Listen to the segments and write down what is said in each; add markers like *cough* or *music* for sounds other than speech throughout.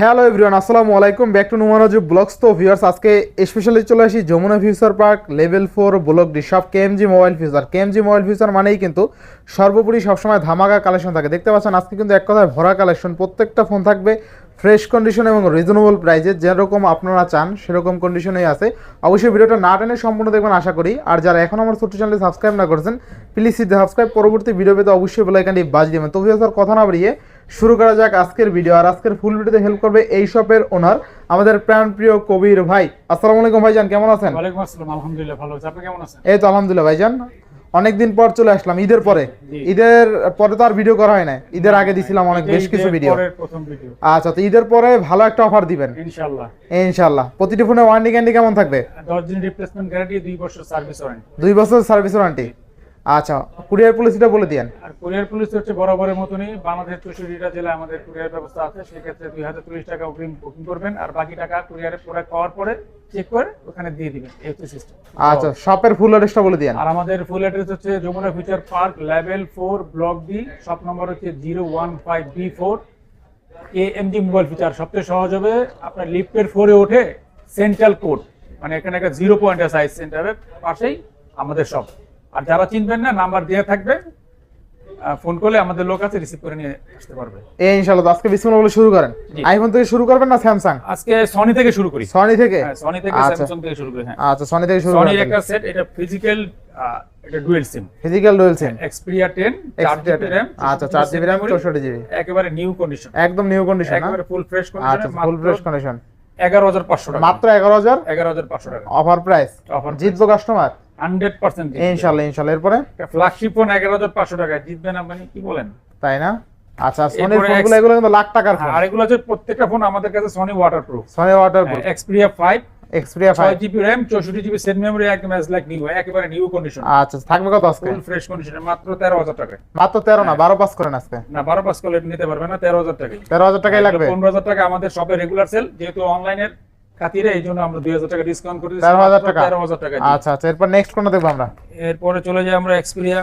Hello everyone আসসালামু আলাইকুম। Back to নুমানাজু ব্লগস তো ভিউয়ার্স আজকে স্পেশালি চলে আসি Jamuna future park level four block D সব KMG mobile future KMG mobile future মানেই কিন্তু সর্বোপরি সবসময় ধামাকা কালেকশন থাকে। দেখতে পাচ্ছেন, আজকে কিন্তু এক কথায় ভরা কালেকশন প্রত্যেকটা ফোন থাকবে ফ্রেশ কন্ডিশন এবং রিজনেবল প্রাইসে যেরকম আপনারা চান, সেরকম কন্ডিশনেই আছে। অবশ্যই ভিডিওটা না টেনে সম্পূর্ণ দেখবেন, আশা করি। আর যারা এখন আমার ছোট্ট চ্যানেলে সাবস্ক্রাইব না করেছেন প্লিজ সাবস্ক্রাইব পরবর্তী ভিডিও পেতে অবশ্যই বেলাইকানটি বাজ দেবেন। তো ভিউয়ার্স কথা না বাড়িয়ে শুরু করা যাক আজকের ভিডিও আর আজকের ফুল ভিডিওতে হেল্প করবে এই শপের ওনার আমাদের প্রাণ প্রিয় কবির ভাই। আসসালামু আলাইকুম ভাইজান কেমন আছেন? ওয়ালাইকুম আসসালাম আলহামদুলিল্লাহ ভালো আছি। আপনি কেমন আছেন? এই তো আলহামদুলিল্লাহ ভাইজান। অনেকদিন পর চলে আসলাম ঈদের পরে। ঈদের পরে তো আর ভিডিও করা হয় না ঈদের আগে দিছিলাম অনেক বেশ কিছু ভিডিও পরের প্রথম ভিডিও আচ্ছা তো ঈদের পরে ভালো একটা অফার দিবেন। ইনশাআল্লাহ। ইনশাল্লাহ প্রতিটি ফোনে ওয়ারেন্টি গ্যারান্টি কেমন থাকবে? 10 দিন রিপ্লেসমেন্ট গ্যারান্টি 2 বছর সার্ভিস ওয়ারেন্টি দুই বছর সার্ভিস ওয়ারেন্টি আচ্ছা কুরিয়ার পলিসিটা বলে দিয়েন। আর কুরিয়ার পুলিশ হচ্ছে বরাবরের মতনই। বাংলাদেশ চৌষট্টিটা জেলায় আমাদের কুরিয়ার ব্যবস্থা আছে। সেক্ষেত্রে দুই হাজার চল্লিশ টাকা অগ্রিম বুকিং করবেন আর বাকি টাকা কুরিয়ারে পুরো পাওয়ার পরে চেক করে ওখানে দিয়ে দিবেন এই হচ্ছে সিস্টেম আচ্ছা শপের ফুল অ্যাড্রেসটা বলে দিয়েন। আর আমাদের ফুল অ্যাড্রেস হচ্ছে Jamuna future park level four block D shop number হচ্ছে zero one five B four A M G mobile feature সবচেয়ে সহজ হবে। আপনার লিফটের ফোরে ওঠে সেন্ট্রাল কোড মানে এখানে একটা জিরো পয়েন্ট আছে সাইজ সেন্টারের পাশেই আমাদের শপ আর যারা চিনবেন না নাম্বার দেওয়া থাকবে ফোন করলে আমাদের লোক আছে রিসিভ করে নিয়ে আসতে পারবে। এই ইনশাল্লাহ তো আজকে বিসমিল্লাহ বলে শুরু করেন। আইফোন থেকে শুরু করবেন না স্যামসাং আজকে সনি থেকে শুরু করি। সনি থেকে? হ্যাঁ সনি থেকে আচ্ছা। স্যামসাং থেকে শুরু করি হ্যাঁ। আচ্ছা সনি থেকে শুরু সনির করেন। একটা সেট এটা ফিজিক্যাল এটা dual SIM physical dual SIM ten চার জিবি র্যাম আচ্ছা চার জিবি র্যাম চৌষট্টি জিবি একেবারে নিউ কন্ডিশন একদম নিউ কন্ডিশন একেবারে ফুল ফ্রেশ কন্ডিশন আচ্ছা ফুল ফ্রেশ কন্ডিশন এগারো হাজার পাঁচশো টাকা। মাত্র এগারো হাজার? এগারো হাজার পাঁচশো টাকা। অফার প্রাইস অফার জিতবো কাস্টমার হান্ড্রেড পার্সেন্ট ইনশাল্লাহ ইনশাল্লাহ। এরপরে? ফ্ল্যাগশিপ ফোন এগারো হাজার পাঁচশো টাকা জিতবেন আপনি কি বলেন? তাই না? আচ্ছা সনির ফোনগুলো এগুলো কিন্তু লাখ টাকার ফোন আর এগুলো হচ্ছে প্রত্যেকটা ফোন আমাদের কাছে সনি ওয়াটারপ্রুফ সেট মেমোরি একদম লাইক নিউ একেবারে নিউ কন্ডিশন আচ্ছা থাকবে কত আজকে? ফুল ফ্রেশ কন্ডিশনে মাত্র তেরো হাজার টাকা মাত্র তেরো না বারো পাস করেন আজকে। না বারো পাস করলে নিতে পারবে না তেরো হাজার টাকা তেরো হাজার টাকাই লাগবে? পনেরো হাজার টাকা আমাদের শপে রেগুলার সেল যেহেতু অনলাইনের খাতিরে এই জন্য আমরা দুই হাজার টাকা ডিসকাউন্ট করে দিচ্ছি তেরো হাজার মাত্র টাকা? তেরো হাজার টাকা আচ্ছা আচ্ছা এরপর নেক্সট কোনো দেখব আমরা? এরপরে চলে যাই আমরা Xperia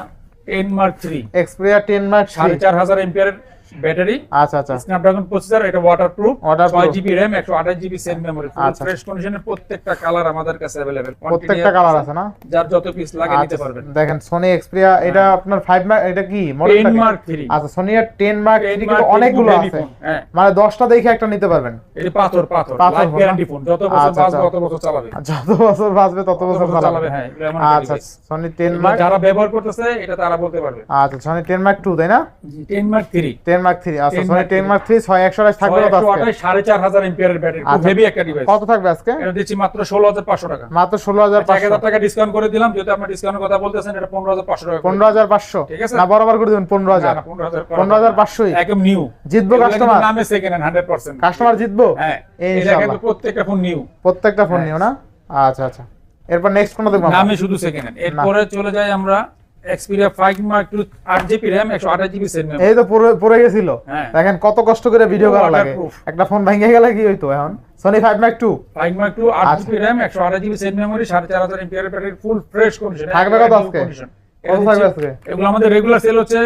ten mark three Xperia ten mark সাড়ে চার হাজার এম্পিয়ারের ব্যাটারি আচ্ছা আচ্ছা। স্ন্যাপড্রাগন প্রসেসর এটা ওয়াটারপ্রুফ Waterproof। ছয় জিবি র্যাম একশো আঠাশ জিবি সেট মেমোরি। ফ্রেশ কন্ডিশনের প্রত্যেকটা কালার আমাদের কাছে অ্যাভেলেবেল প্রত্যেকটা কালার আছে না? যার যত পিস লাগে নিতে আচ্ছা, পারবেন। দেখেন সোনি এক্সপিরিয়া এটা আপনার ফাইভ মার্ক এটা কি? টেন মার্ক থ্রি আচ্ছা সোনি এর টেন মার্ক থ্রি কিন্তু অনেকগুলো আছে। হ্যাঁ। মানে দশটা দেখে একটা নিতে পারবেন। এটা পাথর পাথর লাইফ গ্যারান্টি ফোন যত বছর বাঁচবে। তত বছর চালাবে। যত বছর বাঁচবে তত বছর চালাবে। হ্যাঁ, আচ্ছা টেন এগুলো মার্ক যারা ব্যবহার করতেছে এটা তারা বলতে পারবে। আচ্ছা সোনি টেন মার্ক টু তাই না? Ten mark three ten mark আচ্ছা 10 Sony Mark ten III। Mark three ছয় একশো আঠাশ থাকবে কত আজকে? সাড়ে চার ব্যাটারি খুব। হেভি একটা ডিভাইস কত থাকবে আজকে? এটা দিচ্ছি মাত্র ষোলো হাজার পাঁচশো টাকা। মাত্র ষোলো হাজার এক পাঁচশো। হাজার টাকা ডিসকাউন্ট করে দিলাম। যেহেতু আপনি ডিসকাউন্টের কথা বলতেছেন এটা পনেরো হাজার পাঁচশো টাকা করে। পনেরো হাজার পাঁচশো? ঠিক আছে। না বরাবর করে দেবেন পনেরো না, হাজার। না, পনেরো হাজার করা পনেরো হাজার যাবে না। পাঁচশোই? একদম নিউ জিতবো কাস্টমার নামে সেকেন্ড হ্যান্ড কাস্টমার জিতবো? হ্যাঁ ইনশাআল্লাহ। প্রত্যেকটা ফোন নিউ প্রত্যেকটা ফোন হ্যাঁ। নিও না? আচ্ছা আচ্ছা। এরপর নেক্সট কোনটা দেখব? নামে শুধু সেকেন্ড হ্যান্ড এরপরে চলে যাই আমরা জিবি জিবি মেমোরি এই তো পড়ে- পড়ে গেছিল হ্যাঁ। দেখেন কত কষ্ট করে ভিডিও করা লাগে একটা ফোন ভেঙে গেলে কি হইতো এখন Sony five mark two five mark two আট। জিবি র্যাম একশো আঠাশ জিবি সেট মেমোরি সাড়ে চার ব্যাটারি ফুল ফ্রেশ কন্ডিশন থাকবে কত আজকে? কত থাকবে আজকে? এগুলো আমাদের রেগুলার সেল হচ্ছে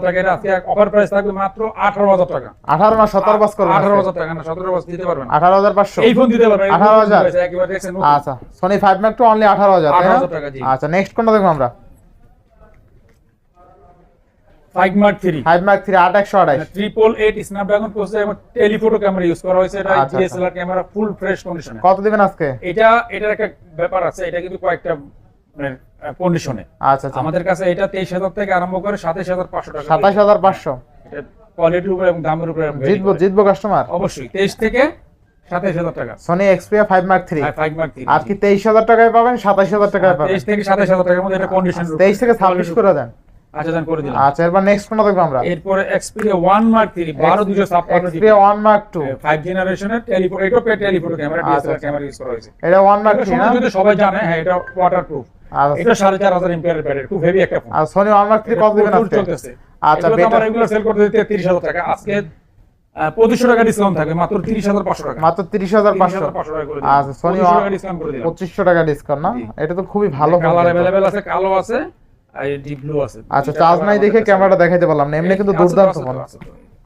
টাকা এটা আজকে অফার প্রাইস থাকবে মাত্র আঠারো হাজার টাকা না পাস করবেন টাকা না দিতে পারবেন এই ফোন দিতে পারবেন এই 18,000 ফোন দিতে একেবারে। আচ্ছা অনলি? 18,000 টাকা, জি। আচ্ছা নেক্সট কোনটা দেখব আমরা five mark three five mark three আট একশো আঠাইশ ট্রিপল এইট স্ন্যাপড্রাগন প্রসেসর এবং টেলিফোটো ক্যামেরা ইউজ করা হয়েছে। এটা ডিএসএলআর ক্যামেরা ফুল ফ্রেশ কন্ডিশনে কত দিবেন আজকে? এটা এটার একটা ব্যাপার আছে এটা কিন্তু কয়েকটা মানে কন্ডিশনে আচ্ছা আচ্ছা। আমাদের কাছে এটা তেইশ হাজার থেকে আরম্ভ করে সাতাইশ হাজার পাঁচশো টাকা। সাতাশ হাজার পাঁচশো। কোয়ালিটির উপরে এবং দামের উপরে vary জিতবো জিতবো কাস্টমার অবশ্যই তেইশ থেকে সাতাইশ হাজার টাকা। Sony mark three five mark আর কি টাকায় পাবেন টাকায় তেইশ থেকে সাতাইশ হাজার টাকার মধ্যে এটা কন্ডিশন তেইশ থেকে ছাব্বিশ করে দেন। আচ্ছা দেন করে দিলাম। আচ্ছা এরপর নেক্সট কোনটা দেখব আমরা? এরপরে এক্সপিরিয়া ওয়ান মার্ক থ্রি বারো দুশো ছাপ্পান্ন Xperia one mark two five জেনারেশনের টেলিফোন এটাও টেলিফোটো ক্যামেরা আচ্ছা, ডিএসএলআর আচ্ছা। ক্যামেরা ইউজ করা হয়েছে। এটা ওয়ান মার্ক এটা থ্রি না? যদি সবাই জানে হ্যাঁ এটা ওয়াটারপ্রুফ আচ্ছা এটা সাড়ে চার হাজার এমপিয়ার ব্যাটারি খুব হেভি একটা ফোন আর সোনি ওয়ান মার্ক থ্রি কত দিবেন আজকে। চলতেছে। আচ্ছা, এগুলো সেল করতে টাকা। আজকে পঁচিশশো টাকা ডিসকাউন্ট থাকবে মাত্র তিরিশ হাজার পাঁচশো টাকা। মাত্র তিরিশ হাজার পাঁচশো। আচ্ছা সোনি 2500 টাকা ডিসকাউন্ট পঁচিশশো টাকা ডিসকাউন্ট না? এটা তো খুবই ভালো কালার অ্যাভেলেবেল আছে কালো আছে। ডিপ ব্লু আছে। আচ্ছা চার্জ নাই দেখে ক্যামেরাটা দেখাইতে পারলাম না। এমনি কিন্তু দুর্দান্ত।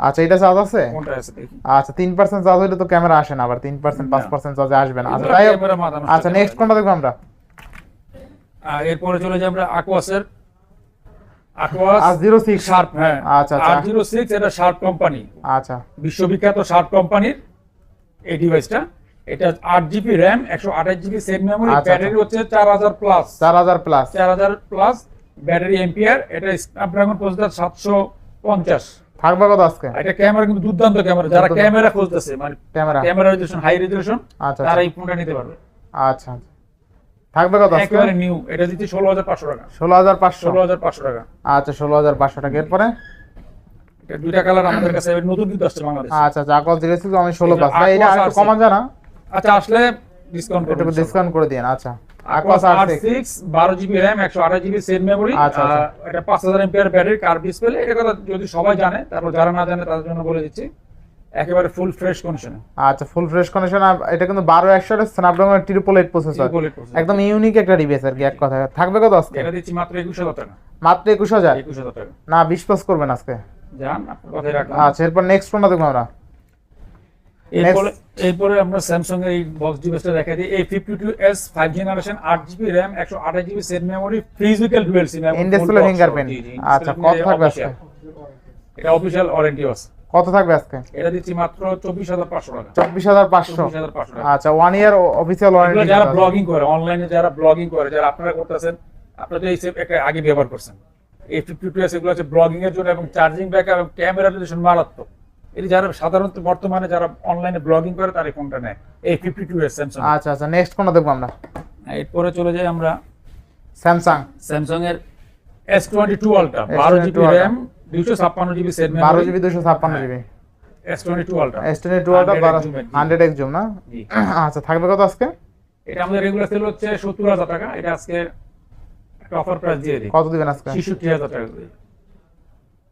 আচ্ছা এটা চার্জ আছে? কোনটা আছে দেখি। আচ্ছা তিন পার্সেন্ট চার্জ হলে তো ক্যামেরা আসে না আবার তিন পার্সেন্ট পাঁচ পার্সেন্ট চার্জে আসবে না। আচ্ছা তাই আচ্ছা নেক্সট কোনটা দেখব আমরা? এরপরে চলে যাই আমরা আকোয়াসের হ্যাঁ। আচ্ছা, আচ্ছা। আচ্ছা। বিশ্ববিখ্যাত শার্প কোম্পানির এই ডিভাইসটা এটা আট জিবি র্যাম একশো আঠাশ জিবি সেট মেমোরি ব্যাটারি হচ্ছে চার হাজার প্লাস চার হাজার প্লাস চার হাজার প্লাস ব্যাটারি এম্পিয়ার এটা স্ন্যাপড্রাগন প্রসেসর সাতশো পঞ্চাশ। থাকবে কত আজকে? এটা ক্যামেরা কিন্তু দুর্দান্ত ক্যামেরা যারা ক্যামেরা খুঁজতেছে মানে camera camera resolution high resolution আচ্ছা তারা আচ্ছা। এই ফোনটা নিতে পারবে। আচ্ছা আচ্ছা। থাকবে কত একেবারে নিউ এটা দিচ্ছে ষোলো হাজার পাঁচশো টাকা। ষোলো হাজার পাঁচশো। ষোলো হাজার পাঁচশো টাকা। আচ্ছা ষোলো হাজার পাঁচশো টাকা। এরপরে? এটা দুইটা কালার আমাদের কাছে নতুন কিন্তু আসছে বাংলাদেশ। আচ্ছা আচ্ছা। আকল জিরো আমি ষোলো এটা পাঁচ। এটা আরেকটু কমান জানা। আচ্ছা আসলে ডিসকাউন্ট একটু ডিসকাউন্ট করে দিন আচ্ছা। আকোয়াস জিবি জিবি মেমোরি আচ্ছা, আচ্ছা। এটা পাঁচ হাজার এমপিআর ব্যাটারি কার ডিসপ্লে এটা কথা যদি সবাই জানে তারপর যারা না জানে তাদের জন্য বলে দিচ্ছি একেবারে ফুল ফ্রেশ কন্ডিশনে আচ্ছা ফুল ফ্রেশ কন্ডিশন এটা কিন্তু বারো একশো স্ন্যাপড্রাগন ট্রিপল এইট প্রসেসর একদম ইউনিক একটা ডিভাইস আর কি এক কথা। থাকবে কত আজকে? এটা দিচ্ছি মাত্র একুশ টাকা। মাত্র টাকা। না বিশ পাস করবেন আজকে। যান আপনার কথাই রাখলাম। আচ্ছা এরপর নেক্সট কোনটা দেখব আমরা। এরপরে এরপরে আমরা স্যামসাং এর এই বক্স ডিভাইসটা দেখা দিই। এই fifty two S five generation আট জিবি র্যাম একশো আঠাশ GB set memory physical dual SIM display fingerprint। আচ্ছা, কত থাকবে আজকে? এটা অফিসিয়াল ওয়ারেন্টি আছে। কত থাকবে আজকে? এটা দিচ্ছি মাত্র চব্বিশ হাজার পাঁচশো টাকা। চব্বিশ হাজার পাঁচশো। চব্বিশ হাজার পাঁচশো টাকা। আচ্ছা ওয়ান ইয়ার অফিসিয়াল ওয়ারেন্টি যারা ব্লগিং করে অনলাইনে যারা ব্লগিং করে যারা আপনারা করতেছেন আপনারা তো এই সেট একটা আগে ব্যবহার করছেন। এই ফিফটি টু এস এগুলো আছে ব্লগিং এর জন্য এবং চার্জিং ব্যাকআপ এবং ক্যামেরা রেজুলেশন মারাত্মক। এটি যারা সাধারণত বর্তমানে যারা অনলাইনে ব্লগিং করে তারা ফোনটা নেয়? এই ফিফটি টু এস স্যামসাং আচ্ছা আচ্ছা নেক্সট কোনটা দেখব আমরা? এরপরে চলে যাই আমরা স্যামসাং স্যামসাং এর এস টোয়েন্টি টু আলট্রা বারো জিবি র্যাম দুইশো ছাপ্পান্ন জিবি সেট বারো জিবি দুশো ছাপ্পান্ন GB. S twenty two ultra S ten two ultra বারো এর। হান্ড্রেড এক্স জুম না? *clears throat* আচ্ছা থাকবে কত আজকে? এটা আমাদের রেগুলার সেল হচ্ছে সত্তর হাজার টাকা। এটা আজকে একটা অফার প্রাইস দিয়ে দিই। কত দিবেন আজকে? ছেষট্টি হাজার টাকা করে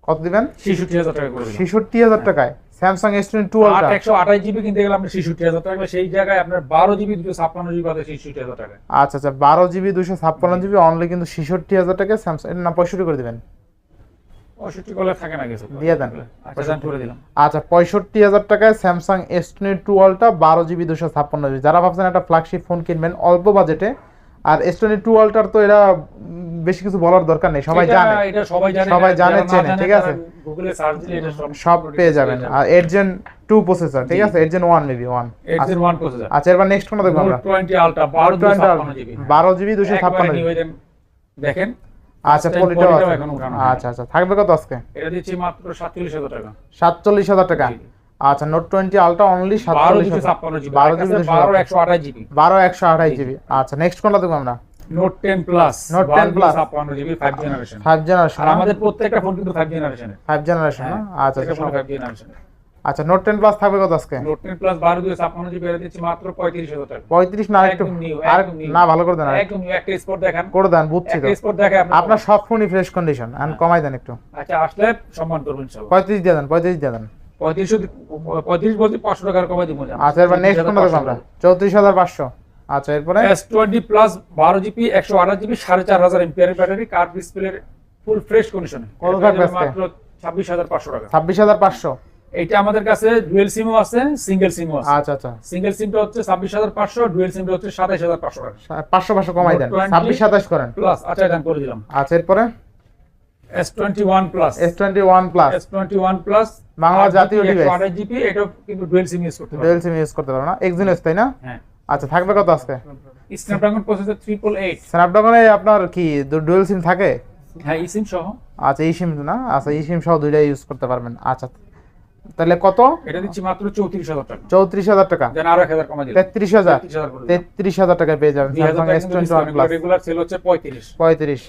কত দিবেন? ছেষট্টি হাজার টাকা করে দিলাম। ছেষট্টি হাজার টাকায়। Samsung S twenty two? আট একশো আঠাশ জিবি কিনতে গেলে আমরা ছেষট্টি হাজার টাকা সেই জায়গায় আপনার বারো জিবি দুশো ছাপ্পান্ন জিবি পাতে ছেষট্টি হাজার টাকা আচ্ছা আচ্ছা বারো জিবি দুশো ছাপ্পান্ন জিবি অনলি কিন্তু ছেষট্টি হাজার টাকা স্যামসাং না পঁয়ষট্টি করে দিবেন? থাকে না কিছু। দিয়ে দেন। আচ্ছা করে দিলাম। আচ্ছা পঁয়ষট্টি হাজার টাকায় Samsung S twenty two ultra বারো জিবি দুশো ছাপ্পান্ন জিবি যারা ভাবছেন একটা ফ্ল্যাগশিপ ফোন কিনবেন অল্প বাজেটে আর এস টোয়েন্টি টু আলটার তো এরা বেশি কিছু বলার দরকার নেই সবাই জানে। এটা সবাই জানে সবাই জানে, চেনে, ঠিক আছে? গুগলে সার্চ দিলে এটা সব পেয়ে যাবেন। আর এর জেন টু প্রসেসর ঠিক আছে? এর gen one maybe one eight zero processor আচ্ছা এবার নেক্সট কোনটা দেখব আমরা? আলট্রা বারো দুশো ছাপ্পান্ন জিবি। বারো জিবি। দেখেন আচ্ছা পলিটাও আছে। আচ্ছা আচ্ছা থাকবে কত আজকে? এটা দিচ্ছি মাত্র সাতচল্লিশ হাজার টাকা। সাতচল্লিশ হাজার টাকা। জি। আচ্ছা নোট টোয়েন্টি আলটা অনলি বারো জিবি। একশো আঠাশ জিবি বারো একশো আঠাশ জিবি আচ্ছা নেক্সট কোনটা দেখব আমরা? Note ten plus Note 10 Plus। ছাপ্পান্ন GB five generation five generation আর আমাদের প্রত্যেকটা ফোন কিন্তু ফাইভ জেনারেশন আচ্ছা আচ্ছা। ফাইভ আচ্ছা নোট টেন প্লাস থাকবে কত আজকে? নোট টেন প্লাস বারো দুশো ছাপ্পান্ন জিবি এটা দিচ্ছি মাত্র পঁয়ত্রিশ হাজার টাকা। পঁয়ত্রিশ না একটু আর না ভালো করে দেন একদম একটা স্পট দেখান। করে দেন বুঝছি তো। স্পট দেখে আপনার সব ফোনই ফ্রেশ কন্ডিশন এন্ড কমাই দেন একটু। আচ্ছা আসলে সম্মান করবেন ইনশাআল্লাহ পঁয়ত্রিশ দিয়ে দেন পঁয়ত্রিশ দিয়ে দেন। পঁয়ত্রিশ পঁয়ত্রিশ বলতে পাঁচশো টাকার কমাই দিব আচ্ছা এবার নেক্সট কোনটা আমরা। চৌত্রিশ হাজার পাঁচশো। আচ্ছা এরপরে? এস টোয়েন্টি প্লাস বারো জিবি একশো আঠাশ জিবি সাড়ে চার হাজার MPR battery card display full fresh কন্ডিশনে কত থাকবে মাত্র ছাব্বিশ হাজার পাঁচশো টাকা। ছাব্বিশ হাজার পাঁচশো। এইটা আমাদের কাছে ডুয়েল সিমও আছে সিঙ্গেল সিমও আছে। আচ্ছা আচ্ছা। সিঙ্গেল সিমটা হচ্ছে ছাব্বিশ হাজার পাঁচশো ডুয়েল সিমটা হচ্ছে সাতাইশ হাজার পাঁচশো টাকা। পাঁচশো পাঁচশো কমাই দেন। 20 ছাব্বিশ সাতাশ করেন। প্লাস আচ্ছা এটা করে দিলাম। আচ্ছা এরপরে? S twenty one plus S twenty one plus S twenty one plus Bangla জাতীয় device। আঠাশ জিবি এটা কিন্তু ডুয়েল সিম ইউজ করতে পারবে। ডুয়েল সিম ইউজ করতে পারো না। এক্সিনস তাই না? হ্যাঁ। আচ্ছা থাকবে কত আজকে? স্ন্যাপড্রাগন প্রসেসর ট্রিপল এইট স্ন্যাপড্রাগনে আপনার কি ডুয়েল সিম থাকে? হ্যাঁ ই সিম সহ। আচ্ছা এই সিম না? আচ্ছা এই সিম সহ দুইটাই ইউজ করতে পারবেন। আচ্ছা তাহলে কত? এটা দিচ্ছি মাত্র চৌত্রিশ হাজার টাকা। চৌত্রিশ হাজার টাকা। দেন আরও এক হাজার কমা দিলাম। তেত্রিশ হাজার। তেত্রিশ হাজার করে দিলাম। তেত্রিশ হাজার টাকায় পেয়ে যাবেন। স্যামসাং টাকা এস কিন্তু twenty one discount, plus regular sale হচ্ছে পঁয়ত্রিশ। পঁয়ত্রিশ।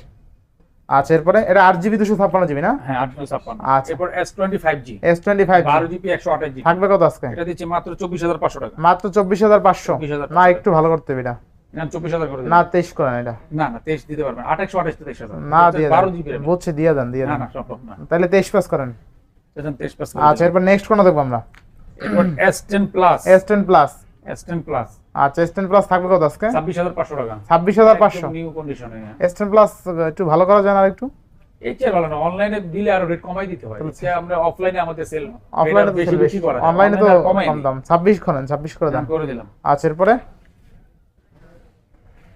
আচ্ছা এরপরে এটা আট জিবি দুশো ছাপ্পান্ন জিবি না? হ্যাঁ আটশো ছাপ্পান্ন। আচ্ছা। এরপর S twenty five G S twenty five বারো জিবি একশো আঠাশ জিবি। থাকবে কত আজকে? এটা দিচ্ছি মাত্র চব্বিশ হাজার পাঁচশো টাকা। মাত্র চব্বিশ হাজার পাঁচশো? না একটু ভালো করতে হবে এটা। না চব্বিশ হাজার করে না। তেইশ করেন এটা। না না তেইশ দিতে পারবেন। আঠাশশো আঠাশ তেইশ হাজার। না দিয়ে বারো জিবি বুঝছি দিয়ে দেন দিয়ে দেন। না সম্ভব না। তাহলে তেইশ পাস করেন। তেইশ পাস আচ্ছা এরপর নেক্সট কোনটা দেখব আমরা? এরপর S ten plus S ten plus S ten plus আচ্ছা প্লাস থাকবে কত আজকে? ছাব্বিশ হাজার পাঁচশো টাকা। ছাব্বিশ হাজার পাঁচশো। নিউ কন্ডিশনে এস টেন প্লাস একটু ভালো করা যায় না আর একটু এই চেয়ে ভালো না অনলাইনে দিলে আরও রেট কমাই দিতে হয়। এতে আমরা অফলাইনে আমাদের সেল অফলাইনে বেশি বেশি করা অনলাইনে তো কম দাম। ছাব্বিশ করেন ছাব্বিশ করে দেন। করে দিলাম। আচ্ছা এরপরে?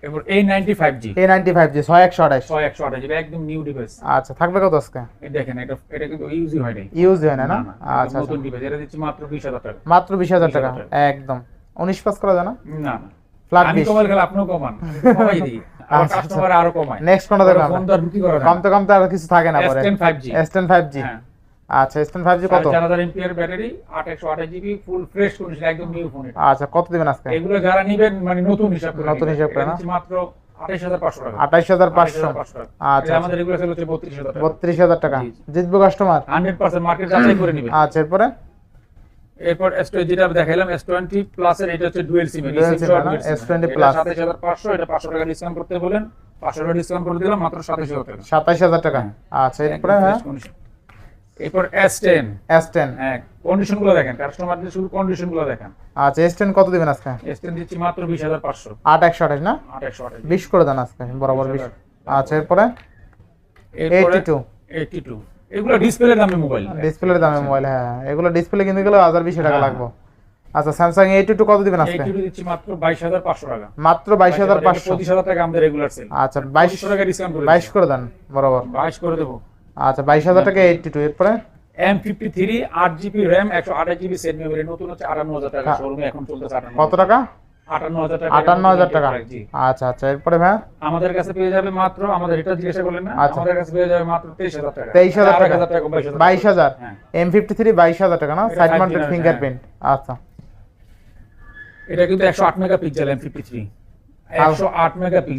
এরপর এই ninety five G A ninety five G ছয় একশো আঠাশ। ছয় একশো আঠাশ জিবি একদম নিউ ডিভাইস আচ্ছা থাকবে কত আজকে? দেখেন এটা এটা কিন্তু ইউজই হয় ইউজ হয় না? আচ্ছা আচ্ছা। নতুন ডিভাইস এটা দিচ্ছি মাত্র বিশ হাজার টাকা। মাত্র বিশ হাজার 20,000 টাকা। টাকা। একদম। উনিশ পাস করা যায় না? ফ্ল্যাট আমি কমাল আপনিও কমান। কমাই দিই। আর আচ্ছা, কাস্টমার আরও কমায়। নেক্সট কোনটা দেখো ফোন তো আর করা কমতে কমতে আর কিছু থাকে না পরে। S10 5G S ten five G হ্যাঁ। আচ্ছা কত? চার হাজার এমপিআর ব্যাটারি আট একশো আঠাশ জিবি ফুল ফ্রেশ কন্ডিশন একদম নিউ ফোন আচ্ছা কত দিবেন আজকে? এগুলো যারা নিবেন মানে নতুন হিসাব করে নতুন নিবেন। হিসাব করে না? মাত্র আঠাশ হাজার পাঁচশো টাকা। আঠাইশ হাজার পাঁচশো। 28,500 আচ্ছা, আমাদের টাকা। জিতবো কাস্টমার মার্কেট যাচাই করে নিবেন। আচ্ছা এরপরে? এরপর এস যেটা দেখাইলাম এস টোয়েন্টি প্লাস এর এটা হচ্ছে ডুয়েল সিম SIM S20 plus। সাতাশ হাজার পাঁচশো এটা পাঁচশো টাকা ডিসকাউন্ট করতে বলেন। পাঁচশো টাকা ডিসকাউন্ট করে দিলাম মাত্র সাতাশ হাজার টাকা। সাতাইশ হাজার টাকা। আচ্ছা এরপরে হ্যাঁ? এরপর এস টেন এস টেন হ্যাঁ কন্ডিশনগুলো দেখেন কাস্টমারদের শুধু কন্ডিশনগুলো দেখেন। আচ্ছা এস টেন কত দিবেন আজকে? এস টেন দিচ্ছি মাত্র বিশ হাজার পাঁচশো। আট একশো আঠাশ না? আট একশো আঠাশ। বিশ করে দেন আজকে বরাবর বিশ। আচ্ছা এরপরে? এরপরে এইটি টু এইটি টু এগুলো ডিসপ্লে দামে মোবাইল ডিসপ্লের দামে মোবাইল হ্যাঁ এগুলো ডিসপ্লে কিনতে গেলে হাজার বিশ টাকা হ্যাঁ। লাগবে। আচ্ছা স্যামসাং এইটি টু কত দিবেন আজকে? দিচ্ছি মাত্র বাইশ হাজার পাঁচশো টাকা। মাত্র বাইশ হাজার পাঁচশো। পঁচিশ। হাজার টাকা আমাদের রেগুলার সেল আচ্ছা বাইশ বাইশশো টাকা ডিসকাউন্ট করে বাইশ করে দেন বরাবর। বাইশ করে দেবো। আচ্ছা বাইশ হাজার টাকা এইটটি টু এরপরে? এম ফিফটি থ্রি আট জিবি র্যাম একশো আঠাশ জিবি সেট মেমোরি নতুন হচ্ছে আটান্ন হাজার টাকা। হ্যাঁ। শোরুমে এখন চলতেছে আটান্ন কত টাকা? আটান্ন হাজার টাকা। আচ্ছা আচ্ছা এরপরে ভাই আমাদের কাছে পেয়ে যাবে মাত্র আমাদের এটা জিজ্ঞাসা করলেন না আচ্ছা। আমাদের কাছে পেয়ে যাবে মাত্র তেইশ হাজার টাকা। 23,000 টাকা। হ্যাঁ। টাকা না? সাইড মাউন্টেড ফিঙ্গারপ্রিন্ট আচ্ছা। এটা কিন্তু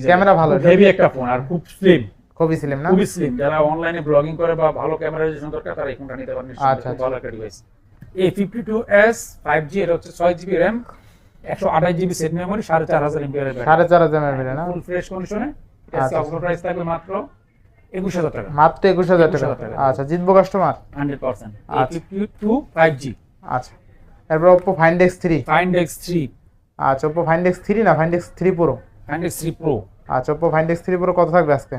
ক্যামেরা ভালো হেভি একটা ফোন আর খুব স্লিম খুবই স্লিম না? খুবই স্লিম যারা অনলাইনে ব্লগিং করে বা ভালো ক্যামেরা রেজলিউশন দরকার তারা এই ফোনটা নিতে পারেন আচ্ছা, আচ্ছা। ভালো একটা ডিভাইস এই fifty two S five G এটা হচ্ছে ছয় জিবি র্যাম একশো আঠাশ জিবি সেট মেমোরি সাড়ে চার হাজার সাড়ে চার হাজার না? ফুল ফ্রেশ কন্ডিশনে আচ্ছা। অফার প্রাইস থাকবে মাত্র একুশ হাজার টাকা। মাত্র একুশ হাজার টাকা। আচ্ছা জিতবো customer hundred percent. Two five G আচ্ছা। Oppo find X three find X three আচ্ছা ওপো ফাইন্ড এক্স থ্রি না? Find X three pro find X three pro আচ্ছা Oppo find X three pro কত থাকবে আজকে?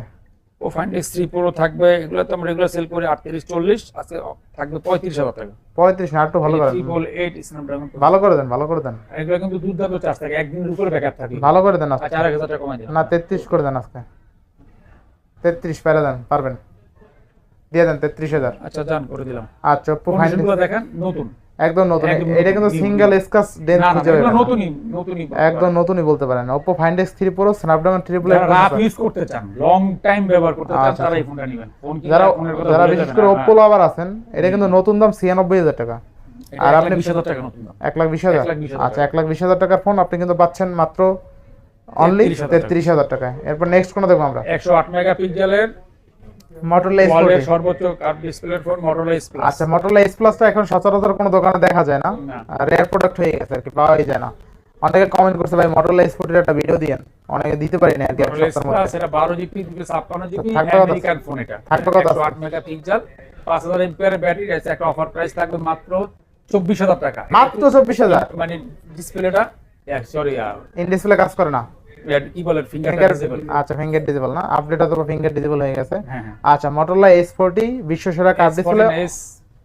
ও ফাইন্ড এক্স থ্রি প্রো থাকবে এগুলো তো আমরা রেগুলার সেল করি আটত্রিশ চল্লিশ আজকে থাকবে পঁয়ত্রিশ হাজার টাকা। পঁয়ত্রিশ একটু ভালো করে ট্রিপল এইট স্ন্যাপড্রাগন ভালো করে দেন ভালো করে দেন। এগুলো কিন্তু দুর্দান্ত চার্জ থাকে একদিনের উপরে ব্যাকআপ থাকে। ভালো করে দেন আজকে। চার এক হাজার টাকা কমাই দেন। না তেত্রিশ করে দেন আজকে। তেত্রিশ পেরে দেন পারবেন। দিয়ে দেন তেত্রিশ হাজার। আচ্ছা জান করে দিলাম। আচ্ছা দেখেন? নতুন। একদম নতুন এটা কিন্তু সিঙ্গেল স্কাচ ডেন্স খুঁজে পাবেন। নতুনই নতুনই একদম নতুনই বলতে পারেন। Find X three pro Snapdragon triple যারা রাফ ইউজ করতে চান লং টাইম ব্যবহার করতে চান তারা এই। ফোনটা নেবেন। ফোন যারা যারা বিশেষ করে ওপো আবার আছেন এটা কিন্তু নতুন দাম ছিয়ানব্বই হাজার টাকা। আর আপনি- আপনি বিশ হাজার টাকা নতুন দাম। এক লাখ বিশ হাজার? এক লাখ বিশ হাজার আচ্ছা এক লাখ বিশ হাজার টাকার ফোন আপনি কিন্তু পাচ্ছেন মাত্র অনলি 33,000 তেত্রিশ হাজার টাকায়। এরপর নেক্সট কোনো দেখব আমরা? একশো আট মেগা পিক্সেলের মোটরলা এস ওয়ালের সর্বোচ্চ curve display phone Motorola S plus আচ্ছা মোটরলা এস প্লাসটা এখন সচরাচর কোনো দোকানে দেখা যায় না। না। রেয়ার প্রোডাক্ট হয়ে গেছে আর কি পাওয়াই যায় না। অনেকে কমেন্ট করছে ভাই মোটরলা এস ফোর্টির একটা ভিডিও দিয়েন। অনেকে দিতে পারি না আর কি এক সপ্তাহের মধ্যে। এটা বারো জিবি দুশো ছাপ্পান্ন জিবি আমেরিকান ফোন এটা। থাকবে কত? একশো আট মেগা পাঁচ হাজার এমপিআর ব্যাটারি আছে একটা অফার প্রাইস থাকবে মাত্র চব্বিশ হাজার টাকা। মাত্র চব্বিশ হাজার? মানে ডিসপ্লেটা সরি ইন ডিসপ্লে কাজ করে না। কি বলে ফিঙ্গার আচ্ছা ফিঙ্গার না? আপডেট ফিঙ্গার ডিসেবল হয়ে গেছে। হ্যাঁ হ্যাঁ। আচ্ছা মোটরলা এস ফোর্টি বিশ্ব সেরা curve display S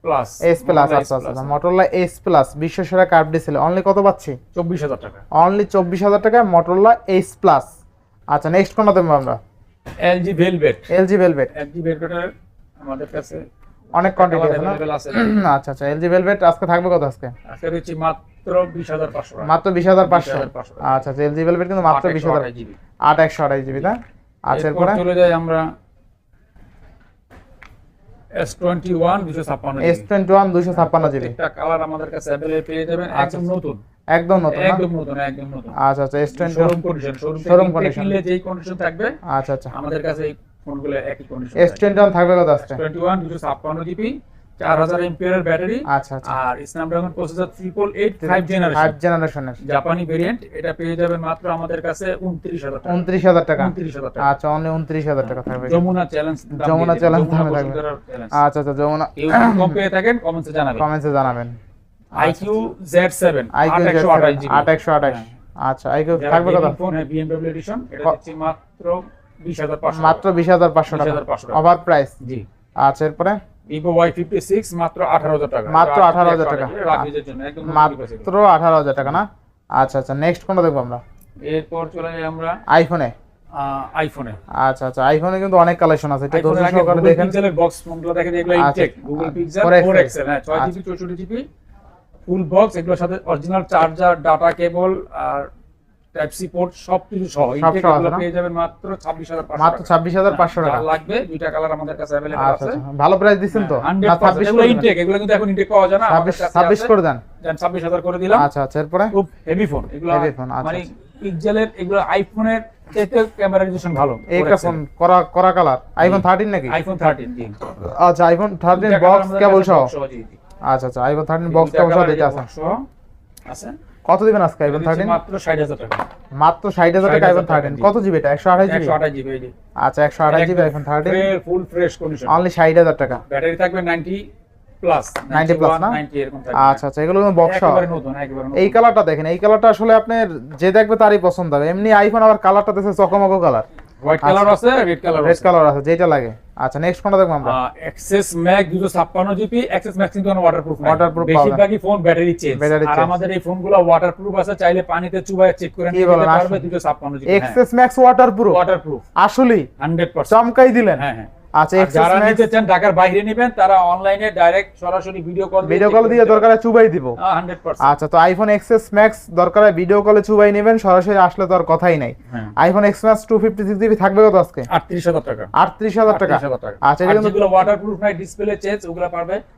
plus S plus আচ্ছা আচ্ছা মোটরলা এস প্লাস বিশ্ব সেরা কার্ভ ডিসপ্লে অনলি কত পাচ্ছি? চব্বিশ হাজার টাকা। অনলি চব্বিশ হাজার টাকায় মোটরলা এস প্লাস আচ্ছা নেক্সট কোনটা দেবো আমরা? LG velvet LG velvet LG ভেলভেটের আমাদের কাছে অনেক কোয়ান্টিটি আছে না? *clears throat* আচ্ছা আচ্ছা এলজি ভেলভেট আজকে থাকবে কত আজকে? আজকে দিচ্ছি মাত্র বিশ হাজার পাঁচশো টাকা। মাত্র বিশ হাজার পাঁচশো। 20,500 আচ্ছা আচ্ছা এলজি ভেলভেট কিন্তু মাত্র বিশ হাজার। জিবি আট একশো আড়াই জিবি না? আচ্ছা এরপর চলে যাই আমরা এস টোয়েন্টি ওয়ান দুশো ছাপ্পান্ন এস টোয়েন্টি ওয়ান দুশো ছাপ্পান্ন জিবি একটা কালার আমাদের কাছে অ্যাভেলেবল পেয়ে যাবেন। একদম নতুন। একদম নতুন একদম নতুন একদম নতুন। আচ্ছা আচ্ছা S twenty showroom condition showroom showroom যেই কন্ডিশন থাকবে আচ্ছা আচ্ছা। আমাদের কাছে ফোনগুলো একই কন্ডিশন থাকবে কত জিবি হাজার ব্যাটারি। আচ্ছা আচ্ছা। আর স্ন্যাপড্রাগন প্রসেসর জেনারেশন জেনারেশনের জাপানি ভেরিয়েন্ট এটা পেয়ে যাবেন মাত্র আমাদের কাছে উনত্রিশ হাজার টাকা। উনত্রিশ হাজার টাকা? উনত্রিশ হাজার টাকা। আচ্ছা অনলি উনত্রিশ হাজার টাকা থাকবে। যমুনা চ্যালেঞ্জ যমুনা দামে থাকবে। আচ্ছা আচ্ছা যমুনা কেউ কম পেয়ে থাকেন কমেন্টসে জানাবেন। কমেন্টসে জানাবেন। আইকিউ একশো আঠাশ জিবি আট আঠাশ। আচ্ছা আইকিউ থাকবে কত? ফোন বিএমডব্লিউ এডিশন এটা দিচ্ছি মাত্র মাত্র বিশ হাজার পাঁচশো টাকা। ওভার প্রাইস জি। আচ্ছা এরপরে? ভিভো ওয়াই ফিফটি সিক্স মাত্র আঠারো হাজার টাকা। মাত্র এটা 18,000 টাকা। আঠাশ, রাফিজের জন্য একদম নতুন device মাত্র আঠারো হাজার টাকা না? আচ্ছা আচ্ছা নেক্সট কোনটা দেখব আমরা? এরপর চলে যাই আমরা আইফোনে আইফোনে আচ্ছা আচ্ছা আইফোনে কিন্তু অনেক কালেকশন আছে। এটা আইফোনের সহকারে দেখেন। পিক্সেলের বক্স ফোনগুলো দেখেন এগুলো আচ্ছা, ইনটেক গুগল পিক্সেল 4 এক্সেল হ্যাঁ 6 আচ্ছা। জিবি 64 জিবি ফুল বক্স এগুলোর সাথে অরিজিনাল চার্জার ডাটা কেবল আর টাইপ সি পোর্ট সব কিছু সহ ইনটেক সহ আছে এগুলো না? পেয়ে যাবেন মাত্র 26500 মাত্র ছাব্বিশ হাজার পাঁচশো টাকা লাগবে দুইটা কালার আমাদের কাছে अवेलेबल আচ্ছা আছে আচ্ছা ভালো প্রাইস দিচ্ছেন তো না 100% ছাব্বিশ এগুলো করে ইনটেক এগুলো কিন্তু এখন ইনটেক পাওয়া যায় না আমাদের ছাব্বিশ কাছে ছাব্বিশ আছে। করে দেন দেন 26000 করে দিলাম আচ্ছা আচ্ছা এরপরে খুব হেভি ফোন এগুলো Heavy phone, আচ্ছা, মানে আচ্ছা। পিক্সেলের এগুলো আইফোনের থেকে ক্যামেরা রেজোলিউশন ভালো এইটা ফোন করা করা কালার আইফোন থার্টিন নাকি আইফোন 13 জি আচ্ছা আইফোন থার্টিন দুইটা বক্স colour আমাদের কেবল কাছে সহ box সহ, জি, জি। আচ্ছা আচ্ছা আইফোন থার্টিন বক্স দুইটা কেবল সহ colour যেটা এই আছে box সহ আছে কত দিবেন আজকে আইফোন দিচ্ছি থার্টিন মাত্র 60000 টাকা। মাত্র ষাট হাজার টাকা আইফোন থার্টিন জি। কত জিবি এটা? একশো আঠাশ জিবি? 128 জিবি এই আচ্ছা একশো আঠাশ GB iPhone thirteen full fresh condition only ষাট হাজার টাকা? ব্যাটারি থাকবে 90 প্লাস 90 প্লাস না? 90 এরকম থাকবে আচ্ছা আচ্ছা এগুলো বক্স এই কালারটা দেখেন এই কালারটা আসলে আপনার যে দেখবে তারই পছন্দ হবে। এমনি আইফোন আবার কালারটা দেখছে চকমকো কালার হোয়াইট কালার আছে রেড কালার রেড কালার আছে। যেটা লাগে। আচ্ছা নেক্সট কোনটা দেখব আমরা। XS max 256 GB XS max কিন্তু ওয়াটারপ্রুফ ওয়াটারপ্রুফ পাওয়া যায়। বেশিরভাগই ফোন ব্যাটারি চেঞ্জ আর আমাদের এই ফোনগুলো ওয়াটারপ্রুফ আছে চাইলে পানিতে চুবায় চেক করে নিতে পারবে 256 GB XS max waterproof waterproof আসলেই? 100% চমকাই দিলেন। হ্যাঁ হ্যাঁ। আচ্ছা যারা নিতে চান ঢাকার বাইরে নেবেন তারা অনলাইনে ডাইরেক্ট সরাসরি ভিডিও কল ভিডিও কল দিয়ে দরকার চুবাই দিব। 100% আচ্ছা তো আইফোন এক্সএস ম্যাক্স দরকার ভিডিও কলে চুবাই নেবেন সরাসরি আসলে তো আর কথাই নাই। IPhone X max two fifty six GB থাকবে কত আজকে? 38000 টাকা। আটত্রিশ হাজার টাকা। 38,000 টাকা। আচ্ছা এটা কিন্তু ওয়াটারপ্রুফ নাই ডিসপ্লে চেঞ্জ ওগুলো পারবে 28 30 এর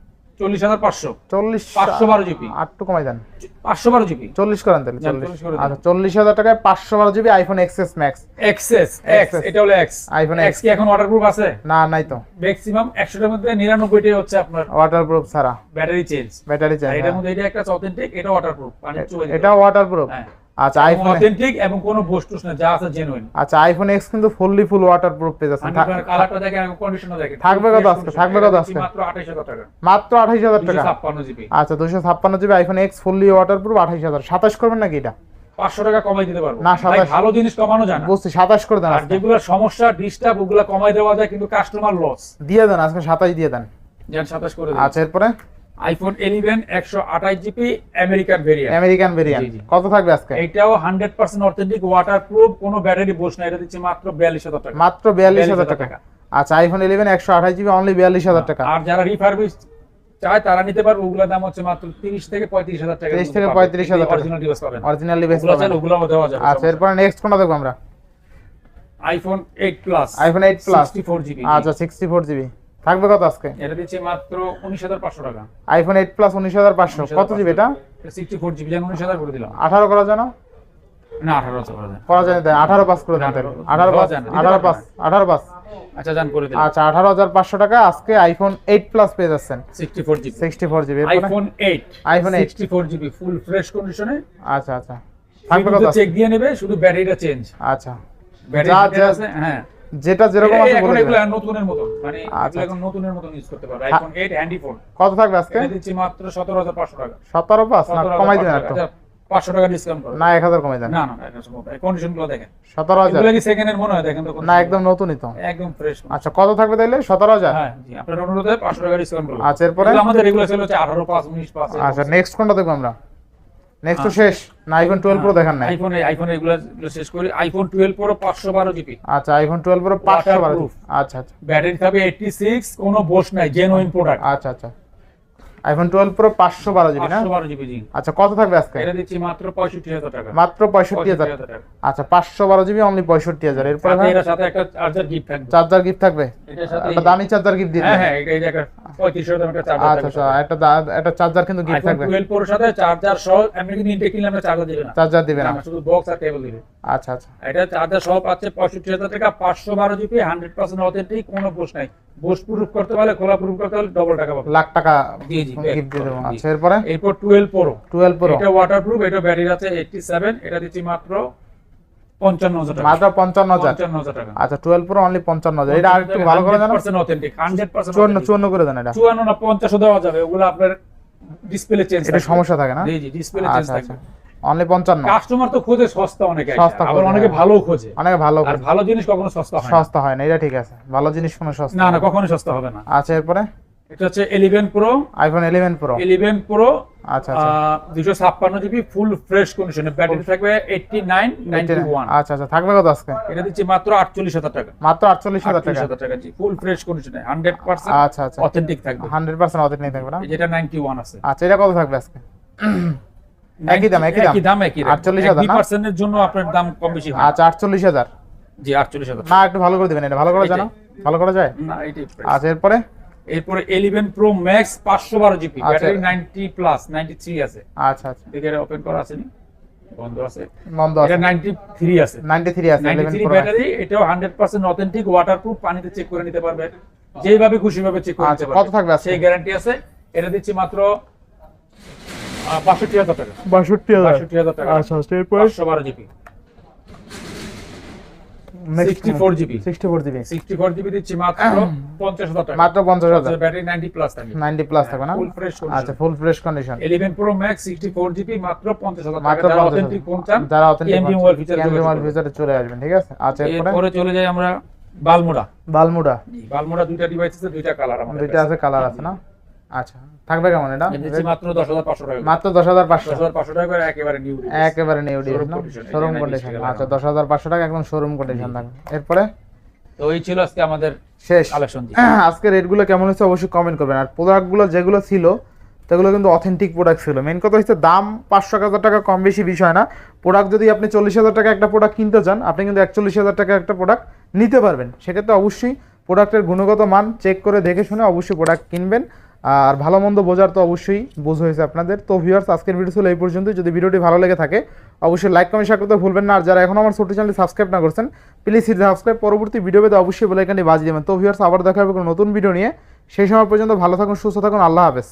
চল্লিশ হাজার পাঁচশো। চল্লিশ পাঁচশো বারো জিবি। আটটু কমাই দেন। পাঁচশো বারো জিবি। চল্লিশ করেন তাহলে চল্লিশ। 40 করে দিন। আচ্ছা চল্লিশ হাজার টাকায় পাঁচশো বারো GB iPhone XS max XS X এটা হলো এক্স iPhone এক্স কি এখন ওয়াটারপ্রুফ আছে? না নাই তো। ম্যাক্সিমাম একশোটার মধ্যে নিরানব্বইটাই হচ্ছে আপনার ওয়াটার প্রুফ ছাড়া ব্যাটারি চেঞ্জ ব্যাটারি আর এটার মধ্যে এটা একটা অথেন্টিক এটা ওয়াটারপ্রুফ এটা ওয়াটার হ্যাঁ। আচ্ছা আইফোন অথেন্টিক এবং কোনো বোস্টস না যা আছে জেনুইন আচ্ছা আইফোন এক্স কিন্তু ফুললি ফুল ওয়াটার প্রুফ পেয়ে যাচ্ছেন। কালারটা দেখেন এবং কন্ডিশনও দেখেন। থাকবে কত আজকে? থাকবে কত আজকে? মাত্র 28000 টাকা। মাত্র আঠাইশ হাজার টাকা? 256 জিবি আচ্ছা দুশো ছাপ্পান্ন GB iPhone X fully waterproof আঠাইশ হাজার। সাতাশ করবেন নাকি এটা? 500 টাকা কমাই দিতে পারব। না, ভাই, 27 ভালো জিনিস কমানো যায় না। বুঝছি সাতাশ করে দেন আর যেগুলো সমস্যা ডিস্টার্ব ওগুলো কমাই দেওয়া যায় কিন্তু কাস্টমার লস দিয়ে দেন আজকে সাতাশ দিয়ে দেন। যেন 27 করে দিন। আচ্ছা এরপরে? IPhone 11 128 GB American variant American variant. কত থাকবে আজকে? এটাও 100% অথেন্টিক ওয়াটারপ্রুফ কোনো ব্যাটারি বস না এটা দিচ্ছে মাত্র 42000 টাকা। মাত্র বিয়াল্লিশ হাজার 42,000 টাকা। আচ্ছা আইফোন ইলেভেন একশো আঠাশ জিবি অনলি বিয়াল্লিশ হাজার টাকা। আর যারা রিফারবিশ চায় তারা নিতে পারবে ওগুলোর দাম হচ্ছে মাত্র 30 থেকে 35000 টাকা 30 থেকে 35,000 টাকা। অরিজিনাল ডিভাইস পাবেন। অরিজিনাল ডিভাইস ওগুলো দেওয়া যাবে। আচ্ছা এরপরে নেক্সট কোনটা দেখব আমরা? IPhone 8 plus iPhone eight plus 64 GB আচ্ছা সিক্সটি ফোর জিবি থাকবে কত আজকে? এটা দিচ্ছে মাত্র 19500 টাকা। আইফোন এইট প্লাস উনিশ হাজার পাঁচশো। কত জিবি এটা? 64 জিবি জান 19000 করে দিলাম। আঠারো করা যায় না? না 1800 করে দেন করা যায় না আঠারো পাস করে দেন আঠারো। আঠারো পাস দেওয়া যায় না, আঠারো দিতে পাস আঠারো পাস। আচ্ছা জান করে দিলাম। আচ্ছা আঠারো হাজার পাঁচশো টাকা আজকে আইফোন এইট প্লাস পেয়ে যাচ্ছেন। 64 GB. Sixty four GB iPhone 8 iPhone 8 64 GB full fresh কন্ডিশনে আচ্ছা আচ্ছা। থাকবে কত? চেক দিয়ে নেবে শুধু ব্যাটারিটা চেঞ্জ আচ্ছা। ব্যাটারি আছে হ্যাঁ। যেটা যেরকম আছে এখন বলে এগুলো নতুনের মতো মানে আচ্ছা, এখন নতুনের মতো ইউজ করতে পারবে। আইফোন 8 হ্যান্ডি ফোন কত থাকবে আজকে? দিচ্ছি মাত্র 17500 টাকা। সতেরো পাস না কমাই টাকা। একটু আচ্ছা, 500 টাকা ডিসকাউন্ট করো। না এক হাজার কমাই দেন। না না কন্ডিশনগুলো দেখেন। সতেরো হাজার। এগুলো কি সেকেন্ডের মনে হয়? দেখেন তো না একদম নতুনই তো। একদম ফ্রেশ আচ্ছা কত থাকবে তাইলে? সতেরো হাজার? হ্যাঁ জি আপনার অনুরোধে 500 টাকা ডিসকাউন্ট করব আচ্ছা, এরপরে? আমাদের রেগুলার সেল হচ্ছে 18 5 19 5 আচ্ছা নেক্সট কোনটা দেখব আমরা? নেক্সট তো শেষ। না আইফোন টুয়েলভ প্রো দেখান নাই। আইফোন আইফোন এগুলো শেষ করি। আইফোন 12 প্রো 512 জিবি আচ্ছা আইফোন টুয়েলভ প্রো পাঁচশো বারো Waterproof। আচ্ছা আচ্ছা। ব্যাটারি থাকবে 86 কোনো বোস নাই জেনুইন প্রোডাক্ট আচ্ছা আচ্ছা। আইফোন টুয়েলভ প্রো পাঁচশো বারো জিবি না? 512 জিবি জি। আচ্ছা কত থাকবে আজকে? এটা দিচ্ছি মাত্র 65000 টাকা। মাত্র পঁয়ষট্টি হাজার। 65,000 টাকা। আচ্ছা পাঁচশো বারো জিবি অনলি পঁয়ষট্টি হাজার। এরপরে এর সাথে একটা চার্জার গিফট থাকবে। চার্জার গিফট থাকবে? এটার সাথে একটা দামি চার্জার গিফট হ্যাঁ হ্যাঁ এই যে একটা 35 টাকা একটা চার্জার আচ্ছা আচ্ছা একটা দা- একটা চার্জার কিন্তু গিফট থাকবে। 12 প্রোর সাথে চার্জার সহ কিন্তু ইনটেক কিনলে আমরা চার্জার দিবে না। চার্জার দিবে না। শুধু বক্স আর কেবল দিবে আচ্ছা আচ্ছা। এটা চার্জার সহ পাচ্ছে 65000 টাকা 512 জিবি 100% অথেন্টিক কোনো বোস নাই। বোস প্রুফ করতে পারলে খোলা প্রুফ করতে হলে ডবল টাকা পাবে। লাখ টাকা জি, গিফট দিয়ে দেবো। আচ্ছা এরপরে? এরপর 12 প্রো টুয়েলভ প্রো এটা ওয়াটারপ্রুফ এটা ব্যাটারি আছে 87 এটা দিচ্ছি মাত্র পঞ্চান্ন হাজার টাকা। মাত্র পঞ্চান্ন হাজার? পঞ্চান্ন হাজার টাকা। আচ্ছা টুয়েলভ প্রো অনলি পঞ্চান্ন হাজার। এটা আর ভালো করে জানো অথেন্টিক হান্ড্রেড পার্সেন্ট চুয়ান্ন চুয়ান্ন করে দেন এটা। চুয়ান্ন না পঞ্চাশও দেওয়া যাবে ওগুলো আপনার ডিসপ্লে চেঞ্জ এটা সমস্যা থাকে না? জি জি ডিসপ্লে চেঞ্জ অনলি পঞ্চান্ন? কাস্টমার তো খোঁজে সস্তা অনেকে সস্তা আবার অনেকে হ্যাঁ। ভালো খোঁজে। অনেক ভালো আর ভালো জিনিস কখনো সস্তা হয় না। সস্তা হয় না এটা ঠিক আছে। ভালো জিনিস কোনো সস্তা না না কখনো সস্তা হবে না। আচ্ছা এরপরে? এটা হচ্ছে eleven pro iPhone eleven pro eleven pro আচ্ছা আচ্ছা। দুশো ছাপ্পান্ন জিবি ফুল ফ্রেশ কন্ডিশনে ব্যাটারি থাকবে এইটটি নাইন নাইনটি ওয়ান আচ্ছা আচ্ছা থাকবে কত আজকে? এটা দিচ্ছি মাত্র আটচল্লিশ হাজার টাকা। মাত্র আটচল্লিশ হাজার আটচল্লিশ টাকা হাজার টাকা জি ফুল ফ্রেশ কন্ডিশনে হান্ড্রেড পার্সেন্ট আচ্ছা আচ্ছা। অথেন্টিক থাকবে। হান্ড্রেড পার্সেন্ট অধিক নেই থাকবে না? নাইনটি ওয়ান আছে। আচ্ছা এটা কত থাকবে আজকে? একই দাম, একই দাম। একই দাম একই 48,000 না? পার্সেন্টের জন্য আপনার দাম কম বেশি হয়। আচ্ছা আটচল্লিশ হাজার। জি আটচল্লিশ হাজার। না একটু ভালো করে দিবেন এটা। ভালো করে জানো ভালো করা যায়? না এটাই আচ্ছা এরপরে? এরপরে ইলেভেন প্রো ম্যাক্স পাঁচশো বারো জিবি আচ্ছা। Battery ninety plus ninety three আছে। আচ্ছা আচ্ছা। দেখে ওপেন করা আছে নি? বন্ধ আছে। আছে। আছে। আছে ব্যাটারি এটাও পার্সেন্ট অথেন্টিক ওয়াটারপ্রুফ পানিতে চেক করে নিতে পারবে। যেভাবে খুশি ভাবে চেক করে আচ্ছা, নিতে কত থাকবে সেই গ্যারান্টি আছে। এটা দিচ্ছি মাত্র টাকা। আচ্ছা আচ্ছা এরপরে? পাঁচশো বারো GB sixty four GB sixty four GB sixty four GB দিচ্ছি মাত্র পঞ্চাশ হাজার টাকা। মাত্র পঞ্চাশ হাজার। ব্যাটারি নাইনটি প্লাস থাকবে। নাইনটি প্লাস থাকবে না? ফুল ফ্রেশ আচ্ছা full fresh condition eleven pro max sixty four GB মাত্র পঞ্চাশ হাজার মাত্র টাকা যারা পঞ্চাশ অথেন্টিক ফোন চান যারা authentic EMV mobile feature mobile ফিচারে চলে আসবেন ঠিক আছে? আচ্ছা এরপরে? চলে যাই আমরা বালমোড়া। বালমুডা। বালমোড়া দুইটা ডিভাইস আছে দুইটা কালার আমাদের দুইটা আছে কালার আছে না? আচ্ছা। থাকবে কেমন এটা? মাত্র টাকা মাত্র টাকা করে একেবারে নিউ একেবারে নিউ শোরুম কন্ডিশন আচ্ছা একদম শোরুম কন্ডিশন থাকবে। এরপরে? তো এই ছিল আজকে আমাদের শেষ। কালেকশন *clears throat* আজকে রেটগুলো কেমন হচ্ছে অবশ্যই কমেন্ট করবেন। আর প্রোডাক্টগুলো যেগুলো ছিল সেগুলো কিন্তু অথেন্টিক প্রোডাক্ট ছিল। মেন কথা হচ্ছে দাম পাঁচশো হাজার টাকা কম বেশি বিষয় না। প্রোডাক্ট যদি আপনি চল্লিশ হাজার টাকা একটা প্রোডাক্ট কিনতে চান আপনি কিন্তু একচল্লিশ হাজার টাকা একটা প্রোডাক্ট নিতে পারবেন। সেক্ষেত্রে অবশ্যই প্রোডাক্টের গুণগত মান চেক করে দেখে শুনে অবশ্যই প্রোডাক্ট কিনবেন। আর ভালো মন্দ বোঝার তো অবশ্যই বোঝ হয়েছে আপনাদের। তো ভিউয়ার্স আজকের ভিডিও ছিল এই পর্যন্ত যদি ভিডিওটি ভালো লেগে থাকে, অবশ্যই লাইক কমেন্ট শেয়ার করতে ভুলবেন না। আর যারা এখন আমার ছোট চ্যানেল সাবস্ক্রাইব না করছেন প্লিজ হিট সাবস্ক্রাইব পরবর্তী ভিডিও পেতে অবশ্যই বেলাইকানটি বাজিয়ে দেবেন। তো ভিউয়ার্স আবার দেখা হবে নতুন ভিডিও নিয়ে। সেই সময় পর্যন্ত ভালো থাকুন, সুস্থ থাকুন। আল্লাহ হাফেজ।